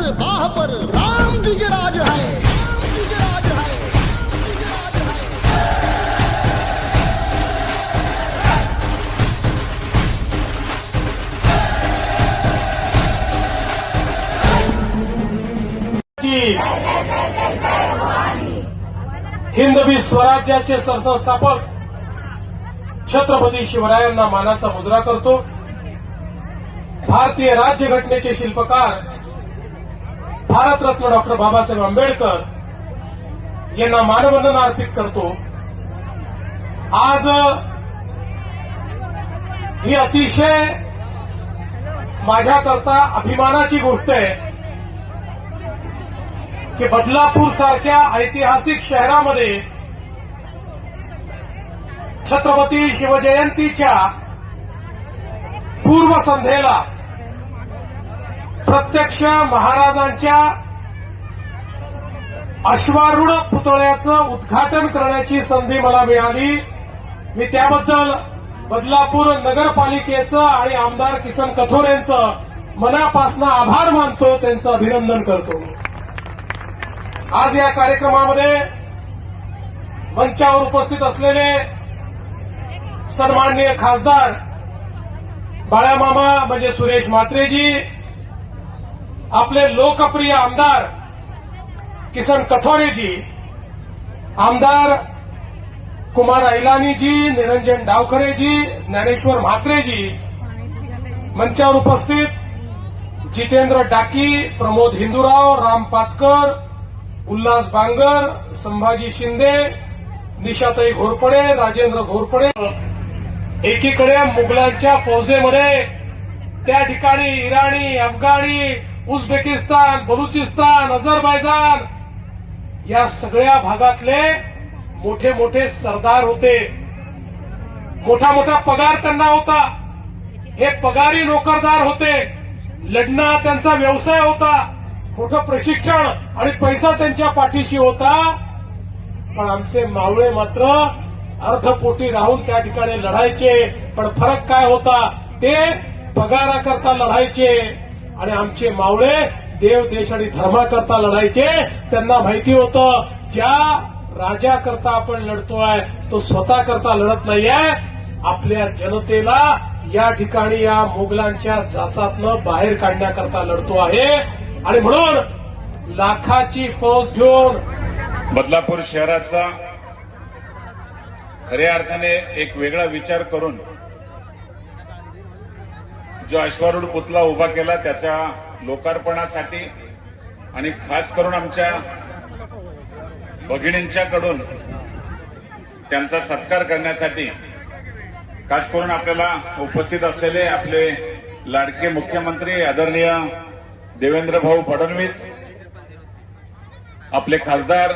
बाह पर राम द्विजराज है। है। हिंदवी स्वराज्याचे सरसंस्थापक छत्रपती शिवरायांना मानाचा मुजरा करतो. भारतीय राज्यघटनेचे शिल्पकार भारतरत्न डॉक्टर बाबासाहेब आंबेडकर यांना मानवंदना अर्पित करतो. आज ही अतिशय माझ्याकरता अभिमानाची गोष्ट आहे की बदलापूर सारख्या ऐतिहासिक शहरामध्ये छत्रपती शिवजयंतीच्या पूर्वसंध्येला प्रत्यक्ष महाराजांच्या अश्वारूढ पुतळ्याचं उद्घाटन करण्याची संधी मला मिळाली. मी त्याबद्दल बदलापूर नगरपालिकेचं आणि आमदार किसन कथोरेंचं मनापासून आभार मानतो त्यांचं अभिनंदन करतो. आज या कार्यक्रमामध्ये मंचावर उपस्थित असलेले सन्माननीय खासदार बाळामामा म्हणजे सुरेश म्हात्रेजी आपले लोकप्रिय आमदार किसन कथोरेजी आमदार कुमार ऐलानीजी निरंजन डावखरेजी ज्ञानेश्वर म्हात्रेजी मंचावर उपस्थित जितेंद्र डाकी प्रमोद हिंदूराव राम पातकर उल्हास बांगर संभाजी शिंदे निशाताई घोरपडे राजेंद्र घोरपडे. एकीकडे मुघलांच्या फौजेमध्ये त्या ठिकाणी इराणी अफगाणी उझबेकिस्तान बलुचिस्तान अझरबैजान या सगळ्या भागातले मोठे मोठे सरदार होते. मोठा मोठा पगार त्यांना होता. हे पगारी नोकरदार होते. लढणं त्यांचा व्यवसाय होता. मोठं प्रशिक्षण आणि पैसा त्यांच्या पाठीशी होता. पण आमचे मावळे मात्र अर्धपोटी राहून त्या ठिकाणी लढायचे. पण फरक काय होता? ते पगाराकरता लढायचे आणि आमचे मावळे देव देश आणि धर्माकरता लढायचे. त्यांना माहिती होतं ज्या राजाकरता आपण लढतोय तो स्वतः करता लढत नाहीये. आपल्या जनतेला या ठिकाणी या मोगलांच्या जाचातनं बाहेर काढण्याकरता लढतो आहे. आणि म्हणून लाखाची फौज घेऊन बदलापूर शहराचा खऱ्या अर्थाने एक वेगळा विचार करून जो अश्वारूढ पुतला उभा केला त्याच्या लोकार्पणासाठी आणि खास करून आमच्या भगिनींच्याकडून त्यांचा सत्कार करण्यासाठी खास करून आपल्याला उपस्थित असलेले आपले लाडके मुख्यमंत्री आदरणीय देवेंद्र भाऊ फडणवीस आपले खासदार